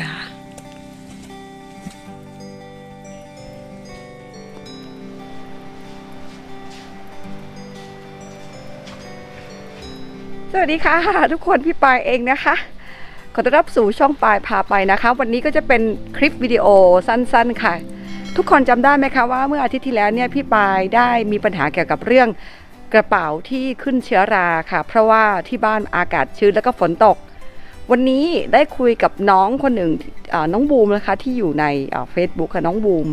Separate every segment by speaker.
Speaker 1: รา
Speaker 2: สวัสดีค่ะ ทุกคนพี่ปายเองนะคะ ขอต้อนรับสู่ช่องปายพาไปนะคะ วันนี้ก็จะเป็นคลิปวิดีโอสั้น ๆ ค่ะ ทุกคนจำได้ไหมคะว่าเมื่ออาทิตย์ที่แล้วเนี่ยพี่ปายได้มีปัญหาเกี่ยวกับเรื่องกระเป๋าที่ขึ้นเชื้อราค่ะ เพราะว่าที่บ้านอากาศชื้นแล้วก็ฝนตก วันนี้ได้คุยกับน้องคนหนึ่งน้องบูมนะคะที่อยู่ในเฟซบุ๊กค่ะน้องบูม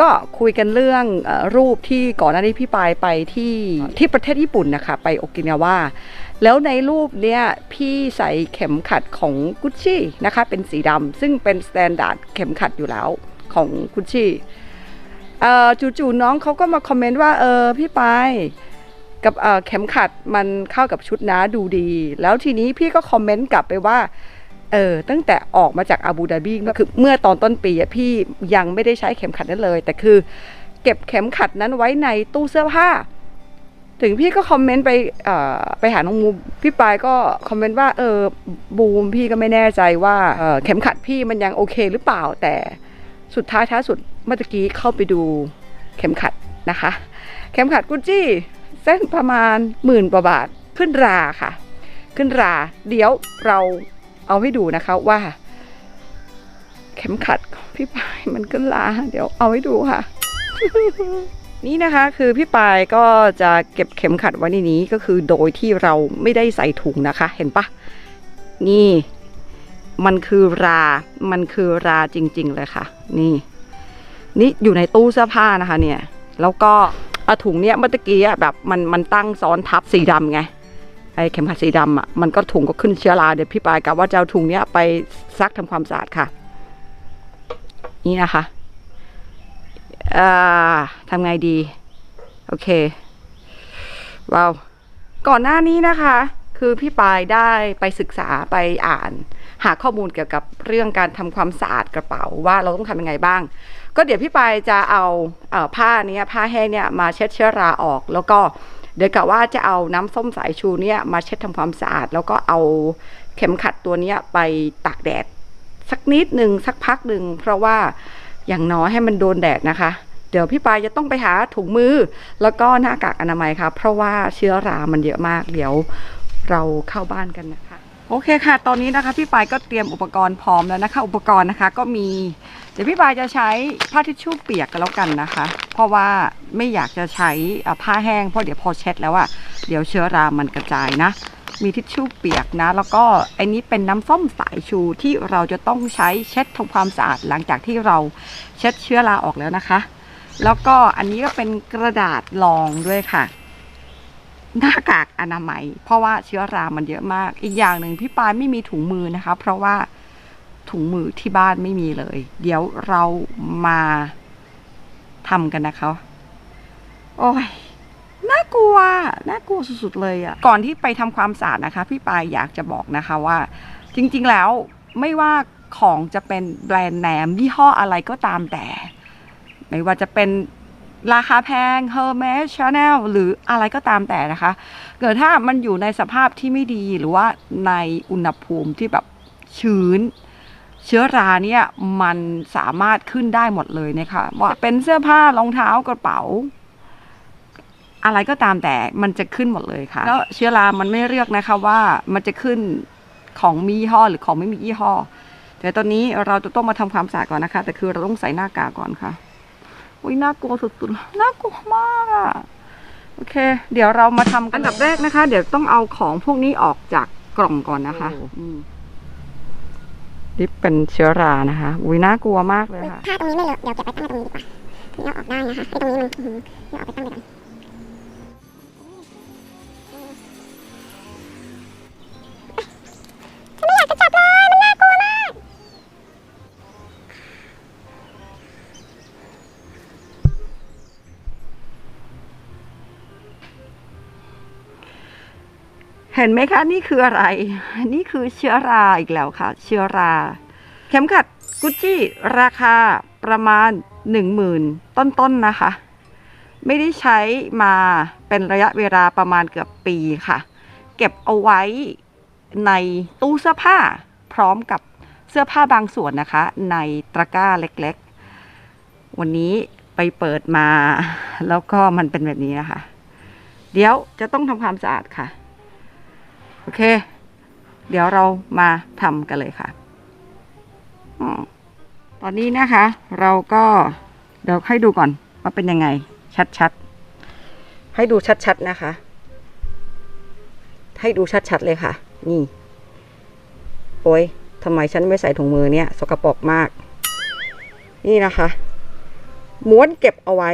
Speaker 2: ก็คุยกันเรื่องอรูปที่ก่อนหน้านี้พี่ปายไปที่ที่ประเทศญี่ปุ่นนะคะไปโอกินาวาแล้วในรูปเนี่ยพี่ใส่เข็มขัดของกุชชี่นะคะเป็นสีดำซึ่งเป็นสแตนดาร์ดเข็มขัดอยู่แล้วของกุชชี่จู่ๆน้องเขาก็มาคอมเมนต์ว่าเออพี่ปาย กับเข็มขัดมันเข้ากับชุดนะดูดี แล้วทีนี้พี่ก็คอมเมนต์กลับไปว่าเออตั้งแต่ออกมาจากอาบูดาบีก็คือเมื่อตอนต้นปีพี่ยังไม่ได้ใช้เข็มขัดนั้นเลย แต่คือ เก็บเข็มขัดนั้นไว้ในตู้เสื้อผ้า ถึงพี่ก็คอมเมนต์ไปไปหาน้องบูมพี่ปายก็คอมเมนต์ว่าเออบูมพี่ก็ไม่แน่ใจว่าเเข็มขัดพี่มันยังโอเคหรือเปล่าแต่สุดท้ายท้ายสุดเมื่อตะกี้เข้าไปดูเข็มขัดนะคะ เข็มขัดกุชจี้ เส้นประมาณหมื่นกว่าบาทขึ้นราค่ะ ขึ้นรา เดี๋ยวเราเอาให้ดูนะคะว่า เข็มขัดของพี่ปายมันขึ้นรา เดี๋ยวเอาให้ดูค่ะ นี่นะคะคือพี่ปายก็จะเก็บเข็มขัดไว้ในนี้ก็คือโดยที่เราไม่ได้ใส่ถุงนะคะ เห็นปะนี่มันคือรา มันคือราจริง ๆ เลยค่ะ นี่ นี่อยู่ในตู้เสื้อผ้านะคะ เนี่ย แล้วก็ เอาถุงเนี้ยเมื่อกี้แบบมันมันตั้งซ้อนทับสีดำไงไอ้เข็มขัดสีดำอะมันก็ถุงก็ขึ้นเชื้อราเดี๋ยวพี่ปายกะว่าจะเอาถุงเนี้ยไปซักทำความสะอาดค่ะ นี่นะคะอ่าทำไงดี โอเคว้าวก่อนหน้านี้นะคะ คือพี่ปายได้ไปศึกษาไปอ่าน หาข้อมูลเกี่ยวกับเรื่องการทำความสะอาดกระเป๋าว่าเราต้องทำยังไงบ้าง ก็เดี๋ยวพี่ปายจะเอาเออผ้าเนี้ยผ้าแห้งเนี่ยมาเช็ดเชื้อราออก แล้วก็เดี๋ยวกะว่าจะเอาน้ำส้มสายชูเนี่ยมาเช็ดทำความสะอาด แล้วก็เอาเข็มขัดตัวเนี้ยไปตากแดด สักนิดหนึ่งสักพักหนึ่งเพราะว่าอย่างน้อยให้มันโดนแดดนะคะ เดี๋ยวพี่ปายจะต้องไปหาถุงมือ แล้วก็หน้ากากอนามัยค่ะ เพราะว่าเชื้อรามันเยอะมาก เดี๋ยวเราเข้าบ้านกันนะคะ โอเคค่ะ ตอนนี้นะคะ พี่ปายก็เตรียมอุปกรณ์พร้อมแล้วนะคะ อุปกรณ์นะคะก็มี เดี๋ยวพี่ปายจะใช้ผ้าทิชชู่เปียกกันแล้วกันนะคะ เพราะว่าไม่อยากจะใช้ผ้าแห้งเพราะเดี๋ยวพอเช็ดแล้วอะเดี๋ยวเชื้อรามันกระจายนะ มีทิชชู่เปียกนะ แล้วก็อันนี้เป็นน้ำส้มสายชูที่เราจะต้องใช้เช็ดทำความสะอาดหลังจากที่เราเช็ดเชื้อราออกแล้วนะคะ แล้วก็อันนี้ก็เป็นกระดาษรองด้วยค่ะหน้ากากอนามัย เพราะว่าเชื้อรามันเยอะมาก อีกอย่างหนึ่งพี่ปายไม่มีถุงมือนะคะ เพราะว่า ถุงมือที่บ้านไม่มีเลย เดี๋ยวเรามาทำกันนะคะ โอ้ยน่ากลัว น่ากลัวสุดๆเลยอะ่ะ ก่อนที่ไปทำความสะอาดนะคะ พี่ปายอยากจะบอกนะคะว่า จริงๆแล้วไม่ว่าของจะเป็นแบรนด์แหนมยี่ห้ออะไรก็ตามแต่ ไม่ว่าจะเป็นราคาแพง Hermes Chanel หรืออะไรก็ตามแต่นะคะ เกิดถ้ามันอยู่ในสภาพที่ไม่ดีหรือว่าในอุณหภูมิที่แบบชื้น เชื้อราเนี่ยมันสามารถขึ้นได้หมดเลยนะคะว่าเป็นเสื้อผ้ารองเท้ากระเป๋า อะไรก็ตามแต่มันจะขึ้นหมดเลยค่ะ แล้วเชื้อรามันไม่เลือกนะคะว่ามันจะขึ้นของมียี่ห้อหรือของไม่มียี่ห้อ แต่ตอนนี้เราจะต้องมาทำความสะอาดก่อนนะคะ แต่คือเราต้องใส่หน้ากากก่อนค่ะอุ้ยน่ากลัวสุดๆน่ากลัวมากอะโอเค เดี๋ยวเรามาทำกันอันดับแรกนะคะ เดี๋ยวต้องเอาของพวกนี้ออกจากกล่องก่อนนะคะ อืม นี่เป็นเชื้อรานะคะ อุ้ยน่ากลัวมากเลยค่ะ
Speaker 3: ถ้าตรงนี้ไม่เลอะเดี๋ยวเก็บไปตั้งตรงนี้ดีกว่านี่เราออกได้นะคะไอ้ตรงนี้มันเราออกไปตั้งไปก่อน
Speaker 2: ห็นไหมคะนี่คืออะไร นี่คือเชื้อราอีกแล้วค่ะ เชื้อรา เข็มขัดกุชจี้ราคาประมาณหนึ่งหมื่นต้นๆนนะคะ ไม่ได้ใช้มาเป็นระยะเวลาประมาณเกือบปีค่ะ เก็บเอาไว้ในตู้เสื้อผ้าพร้อมกับเสื้อผ้าบางส่วนนะคะ ในตะกร้าเล็กๆ วันนี้ไปเปิดมา แล้วก็มันเป็นแบบนี้นะคะ เดี๋ยวจะต้องทำความสะอาดค่ะ โอเค เดี๋ยวเรามาทำกันเลยค่ะอตอนนี้นะคะ เราก็เดี๋ยวให้ดูก่อนว่าเป็นยังไง ชัดๆ ให้ดูชัดๆนะคะ ให้ดูชัดๆเลยค่ะ นี่ โอ้ยทำไมฉันไม่ใส่ถุงมือเนี่ย สกปรกมาก นี่นะคะ ม้วนเก็บเอาไว้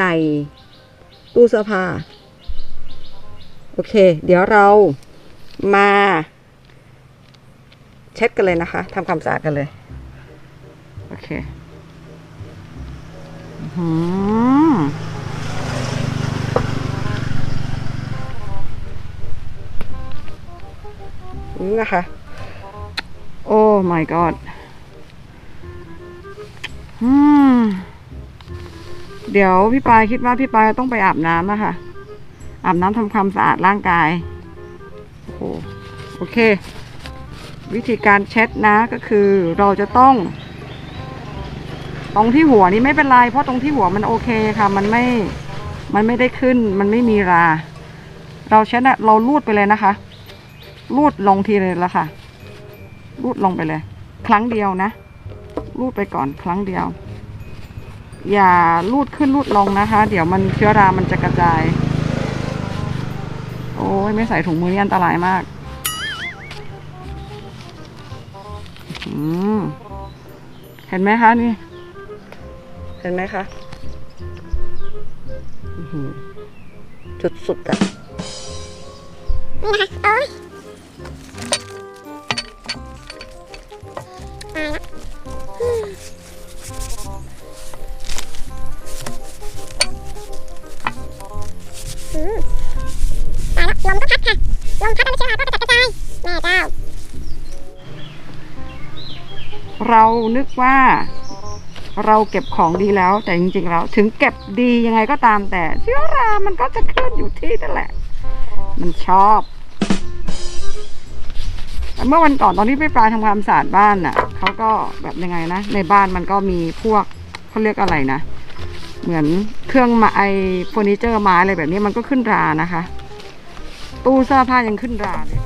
Speaker 2: ในตู้เสื้อผ้า โอเค เดี๋ยวเรามา เช็ดกันเลยนะคะทำความสะอาดกันเลย โอเคอื้อหือนี่นะคะ โอ้ my god อืมเดี๋ยวพี่ปายคิดว่าพี่ปายต้องไปอาบน้ำอะค่ะ อาบน้ำทำความสะอาดร่างกายโอ้โอเค วิธีการเช็ดนะก็คือเราจะต้อง ตรงที่หัวนี่ไม่เป็นไร เพราะตรงที่หัวมันโอเคค่ะ มันไม่มันไม่ได้ขึ้น มันไม่มีรา เราเช็ดนะเราลูดไปเลยนะคะ ลูดลงทีเลยละค่ะ ลูดลงไปเลย ครั้งเดียวนะ ลูดไปก่อนครั้งเดียว อย่าลูดขึ้นลูดลงนะคะ เดี๋ยวมันเชื้อรามันจะกระจาย อ้ยไม่ใส่ถุงมือนี่อันตรายมากอืมเห็นไหมคะนี่ เห็นไหมคะอื้อหือจุดสุดอะ
Speaker 3: เรา
Speaker 2: นึกว่า เราเก็บของดีแล้ว แต่จริงๆแล้วถึงเก็บดียังไงก็ตามแต่ เชื้อรามันก็จะขึ้นอยู่ที่นั่นแหละ มันชอบเมื่อวันก่อนตอนที่พี่ปลาทำความสะอาดบ้านน่ะเขาก็แบบยังไงนะ ในบ้านมันก็มีพวกเขาเรียกอะไรนะ เหมือนเครื่องมาไอเฟอร์นิเจอร์ไม้อะไรแบบนี้มันก็ขึ้นรานะคะ ตู้เสื้อผ้ายังขึ้นราเลย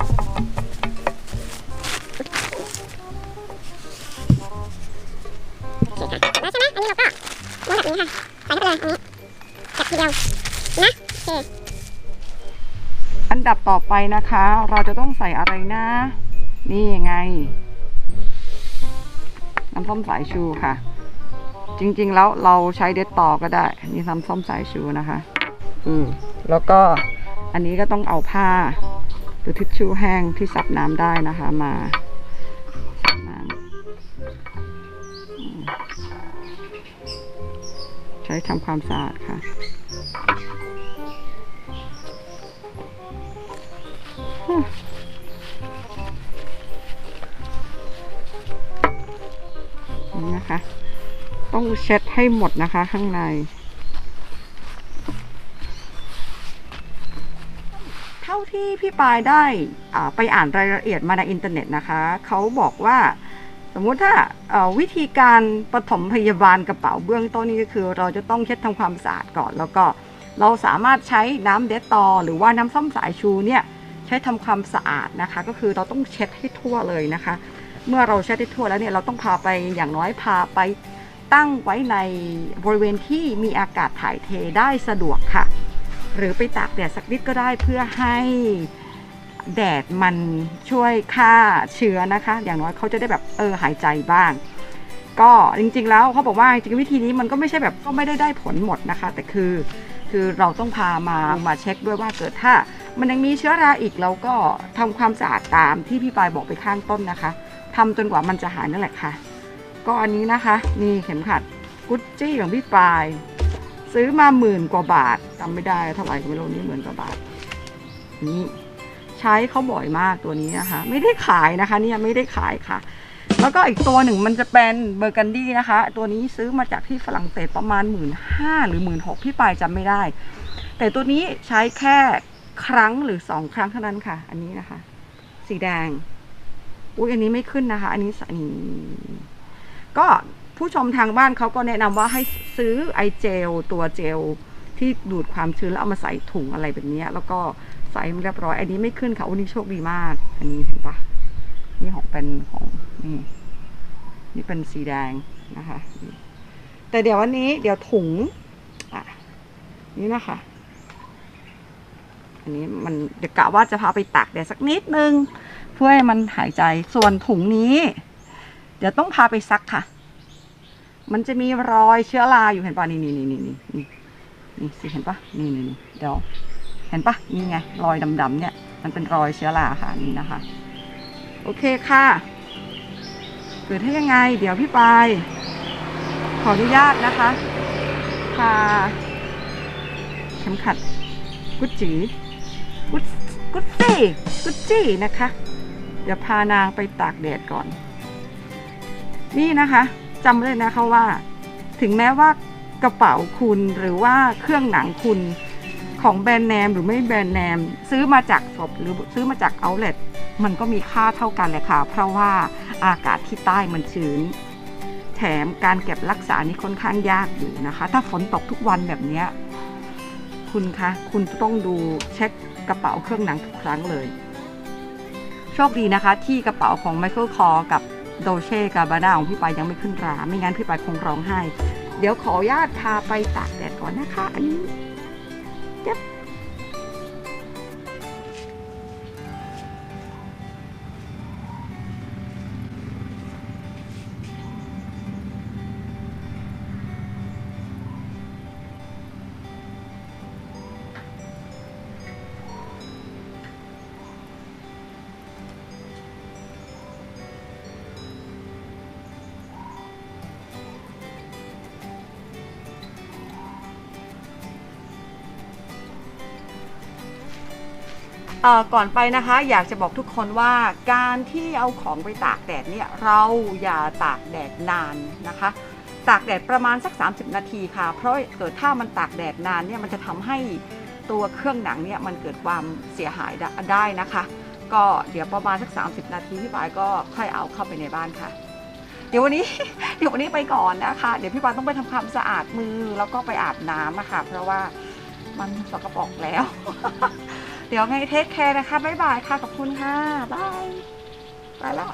Speaker 3: เดียวนะโอเค
Speaker 2: อันดับต่อไปนะคะ เราจะต้องใส่อะไรนะ นี่ไง น้ำส้มสายชูค่ะ จริงๆแล้วเราใช้เด็ดต่อก็ได้ นี่น้ำส้มสายชูนะคะ อืมแล้วก็อันนี้ก็ต้องเอาผ้า หรือทิชชู่แห้งที่ซับน้ำได้นะคะ มาซับน้ำใช้ทำความสะอาดค่ะ นะคะ ต้องเช็ดให้หมดนะคะข้างใน เท่าที่พี่ปายได้ไปอ่านรายละเอียดมาในอินเทอร์เน็ตนะคะ เขาบอกว่าสมมุติถ้าวิธีการปฐมพยาบาลกระเป๋าเบื้องต้นนี่ก็คือ เราจะต้องเช็ดทำความสะอาดก่อน แล้วก็เราสามารถใช้น้ำเดตตอหรือว่าน้ำส้มสายชูเนี่ยใช้ทำความสะอาดนะคะ ก็คือเราต้องเช็ดให้ทั่วเลยนะคะ เมื่อเราเช็ดให้ทั่วแล้วเนี่ยเราต้องพาไปอย่างน้อยพาไปตั้งไว้ในบริเวณที่มีอากาศถ่ายเทได้สะดวกค่ะ หรือไปตากแดดสักนิดก็ได้เพื่อให้แดดมันช่วยฆ่าเชื้อนะคะ อย่างน้อยเขาจะได้แบบเออหายใจบ้าง ก็จริงๆแล้วเขาบอกว่าจริงวิธีนี้มันก็ไม่ใช่แบบก็ไม่ได้ได้ผลหมดนะคะ แต่คือคือเราต้องพามามาเช็คด้วยว่าเกิดถ้า มันยังมีเชื้อราอีกเราก็ทำความสะอาดตามที่พี่ปายบอกไปข้างต้นนะคะ ทำจนกว่ามันจะหายนั่นแหละค่ะ ก็อันนี้นะคะ นี่เข็มขัดกุชจี้ของพี่ปาย ซื้อมาหมื่นกว่าบาทจำไม่ได้เท่าไหร่ไม่รู้นี่หมื่นกว่าบาท นี่ใช้เขาบ่อยมากตัวนี้นะคะ ไม่ได้ขายนะคะ เนี่ยไม่ได้ขายค่ะ แล้วก็อีกตัวหนึ่งมันจะเป็นเบอร์กันดี้นะคะ ตัวนี้ซื้อมาจากที่ฝรั่งเศสประมาณหมื่นห้าหรือหมื่นหกพี่ปายจำไม่ได้ แต่ตัวนี้ใช้แค่ครั้งหรือสองครั้งเท่านั้นค่ะ อันนี้นะคะ สีแดง อุ้ยอันนี้ไม่ขึ้นนะคะ อันนี้สนีก็ผู้ชมทางบ้านเขาก็แนะนำว่าให้ซื้อไอเจลตัวเจลที่ดูดความชื้นแล้วเอามาใส่ถุงอะไรแบบนี้แล้วก็ใส่เรียบร้อย อันนี้ไม่ขึ้นค่ะอันนี้โชคดีมาก อันนี้เห็นปะนี่ของเป็นของนี่ นี่เป็นสีแดงนะคะ แต่เดี๋ยววันนี้เดี๋ยวถุงอะนี่นะคะ อันนี้มันเดี๋ยวกะว่าจะพาไปตากแดดสักนิดนึง เพื่อให้มันหายใจส่วนถุงนี้ เดี๋ยวต้องพาไปซักค่ะ มันจะมีรอยเชื้อราอยู่เห็นปะนี่นี่นี่นี่นี่นี่นี่สิเห็นปะนี่นี่นี่เดี๋ยวเห็นปะนี่ไง รอยดำๆเนี่ย มันเป็นรอยเชื้อราค่ะนี่นะคะ โอเคค่ะหรือถ้ยังไง เดี๋ยวพี่ไปขออนุญาตนะคะพาเข็มขัดกุจจีกุจกุจจี้กุจจี้นะคะ ดี๋ยวพานางไปตากแดดก่อน นี่นะคะจำเลยนะคะว่า ถึงแม้ว่ากระเป๋าคุณหรือว่าเครื่องหนังคุณของแบรนด์เนมหรือไม่แบรนด์เนม ซื้อมาจากช็อปหรือซื้อมาจากเอาเลทมันก็มีค่าเท่ากันเลยค่ะ เพราะว่าอากาศที่ใต้มันชื้น แถมการเก็บรักษานี่ค่อนข้างยากอยู่นะคะ ถ้าฝนตกทุกวันแบบนี้คุณคะคุณต้องดูเช็คกระเป๋าเครื่องหนังทุกครั้งเลย โชคดีนะคะที่กระเป๋าของไมเคิลคอร์กับโดเช่กับบาร์นาของพี่ปายยังไม่ขึ้นราไม่งั้นพี่ปายคงร้องไห้ เดี๋ยวขออนุญาตพาไปตากแดดก่อนนะคะ อันนี้เจ็บ เอ่อก่อนไปนะคะอยากจะบอกทุกคนว่าการที่เอาของไปตากแดดเนี่ยเราอย่าตากแดดนานนะคะ ตากแดดประมาณสัก 30 นาทีค่ะ เพราะเกิดถ้ามันตากแดดนานเนี่ยมันจะทำให้ตัวเครื่องหนังเนี่ยมันเกิดความเสียหายได้นะคะ ก็เดี๋ยวประมาณสัก 30 นาทีพี่ปายก็ค่อยเอาเข้าไปในบ้านค่ะ เดี๋ยววันนี้เดี๋ยววันนี้ไปก่อนนะคะ เดี๋ยวพี่ปายต้องไปทำความสะอาดมือแล้วก็ไปอาบน้ำอะค่ะเพราะว่ามันสกปรกแล้ว เดี๋ยวไงเทคแคร์นะคะ บ๊ายบายค่ะ ขอบคุณค่ะ บาย ไปแล้ว